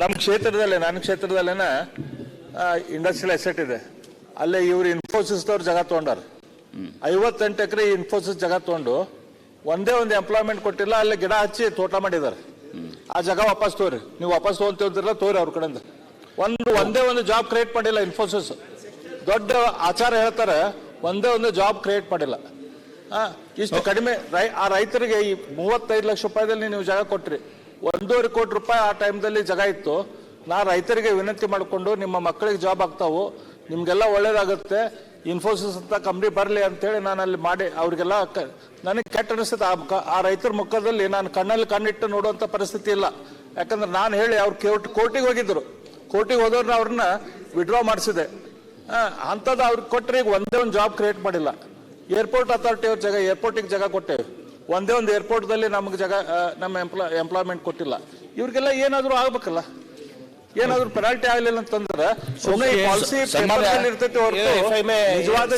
ನಮ್ಮ ಕ್ಷೇತ್ರದಲ್ಲೇ ನನ್ನ ಕ್ಷೇತ್ರದಲ್ಲೇನ industrial asset ಇದೆ. ಅಲ್ಲೇ ಇವ್ರು ಇನ್ಫೋಸಿಸ್ದವ್ರು ಜಾಗ ತಗೊಂಡಾರ. ಐವತ್ತೆಂಟು ಎಕರೆ ಇನ್ಫೋಸಿಸ್ ಜಾಗ ತೊಗೊಂಡು ಒಂದೇ ಒಂದು ಎಂಪ್ಲಾಯ್ಮೆಂಟ್ ಕೊಟ್ಟಿಲ್ಲ, ಅಲ್ಲೇ ಗಿಡ ಹಚ್ಚಿ ತೋಟ ಮಾಡಿದ್ದಾರೆ ಆ ಜಾಗ ವಾಪಸ್ ತೋರಿ. ನೀವು ವಾಪಸ್ ತಗೊಂತಿರಲ್ಲ ತೋರಿ ಅವ್ರ ಕಡೆಯಿಂದ. ಒಂದು, ಒಂದೇ ಒಂದು ಜಾಬ್ ಕ್ರಿಯೇಟ್ ಮಾಡಿಲ್ಲ ಇನ್ಫೋಸಿಸ್ ದೊಡ್ಡ ಆಚಾರ ಹೇಳ್ತಾರೆ, ಒಂದೇ ಒಂದು ಜಾಬ್ ಕ್ರಿಯೇಟ್ ಮಾಡಿಲ್ಲ. ಇಷ್ಟು ಕಡಿಮೆ ಆ ರೈತರಿಗೆ ಈ ಮೂವತ್ತೈದು ಲಕ್ಷ ರೂಪಾಯಿದಲ್ಲಿ ನೀವು ಜಾಗ ಕೊಟ್ರಿ. ಒಂದೂವರೆ ಕೋಟಿ ರೂಪಾಯಿ ಆ ಟೈಮ್ದಲ್ಲಿ ಜಗ ಇತ್ತು. ನಾ ರೈತರಿಗೆ ವಿನಂತಿ ಮಾಡಿಕೊಂಡು ನಿಮ್ಮ ಮಕ್ಕಳಿಗೆ ಜಾಬ್ ಆಗ್ತಾವು. ನಿಮಗೆಲ್ಲ ಒಳ್ಳೇದಾಗುತ್ತೆ. ಇನ್ಫೋಸಿಸ್ ಅಂತ ಕಂಪ್ನಿ ಬರಲಿ ಅಂತೇಳಿ ನಾನು ಅಲ್ಲಿ ಮಾಡಿ, ಅವರಿಗೆಲ್ಲ ನನಗೆ ಕೆಟ್ಟ ಅನಿಸುತ್ತೆ ಆ ಆ ರೈತರ ಮುಖದಲ್ಲಿ ನಾನು ಕಣ್ಣಲ್ಲಿ ಕಣ್ಣಿಟ್ಟು ನೋಡುವಂಥ ಪರಿಸ್ಥಿತಿ ಇಲ್ಲ. ಯಾಕಂದ್ರೆ ನಾನು ಹೇಳಿ ಅವ್ರು ಕೋರ್ಟ್ ಕೋರ್ಟಿಗೆ ಹೋಗಿದ್ರು. ಕೋರ್ಟಿಗೆ ಹೋದವ್ರನ್ನ ಅವ್ರನ್ನ ವಿಡ್ರಾ ಮಾಡಿಸಿದೆ. ಅಂಥದ್ದು ಅವ್ರಿಗೆ ಕೊಟ್ಟರೆ ಈಗ ಒಂದೇ ಒಂದು ಜಾಬ್ ಕ್ರಿಯೇಟ್ ಮಾಡಿಲ್ಲ. ಏರ್ಪೋರ್ಟ್ ಅಥಾರಿಟಿ ಅವ್ರ ಜಾಗ ಏರ್ಪೋರ್ಟಿಗೆ ಜಾಗ ಕೊಟ್ಟೇವೆ ಒಂದೇ ಒಂದು ಏರ್ಪೋರ್ಟ್ದಲ್ಲಿ ನಮಗೆ ಜಾಗ ನಮ್ಮ ಎಂಪ್ಲಾ ಎಂಪ್ಲಾಯ್ಮೆಂಟ್ ಕೊಟ್ಟಿಲ್ಲ. ಇವ್ರಿಗೆಲ್ಲ ಏನಾದರೂ ಆಗ್ಬೇಕಲ್ಲ. ಏನಾದರೂ ಪೆನಾಲ್ಟಿ ಆಗಲಿಲ್ಲ ಅಂತಂದ್ರೆ ಸುಮ್ಮನೆ ಪಾಲಿಸಿ ಇರ್ತೈತಿ ಹೊರತು ನಿಜವಾದ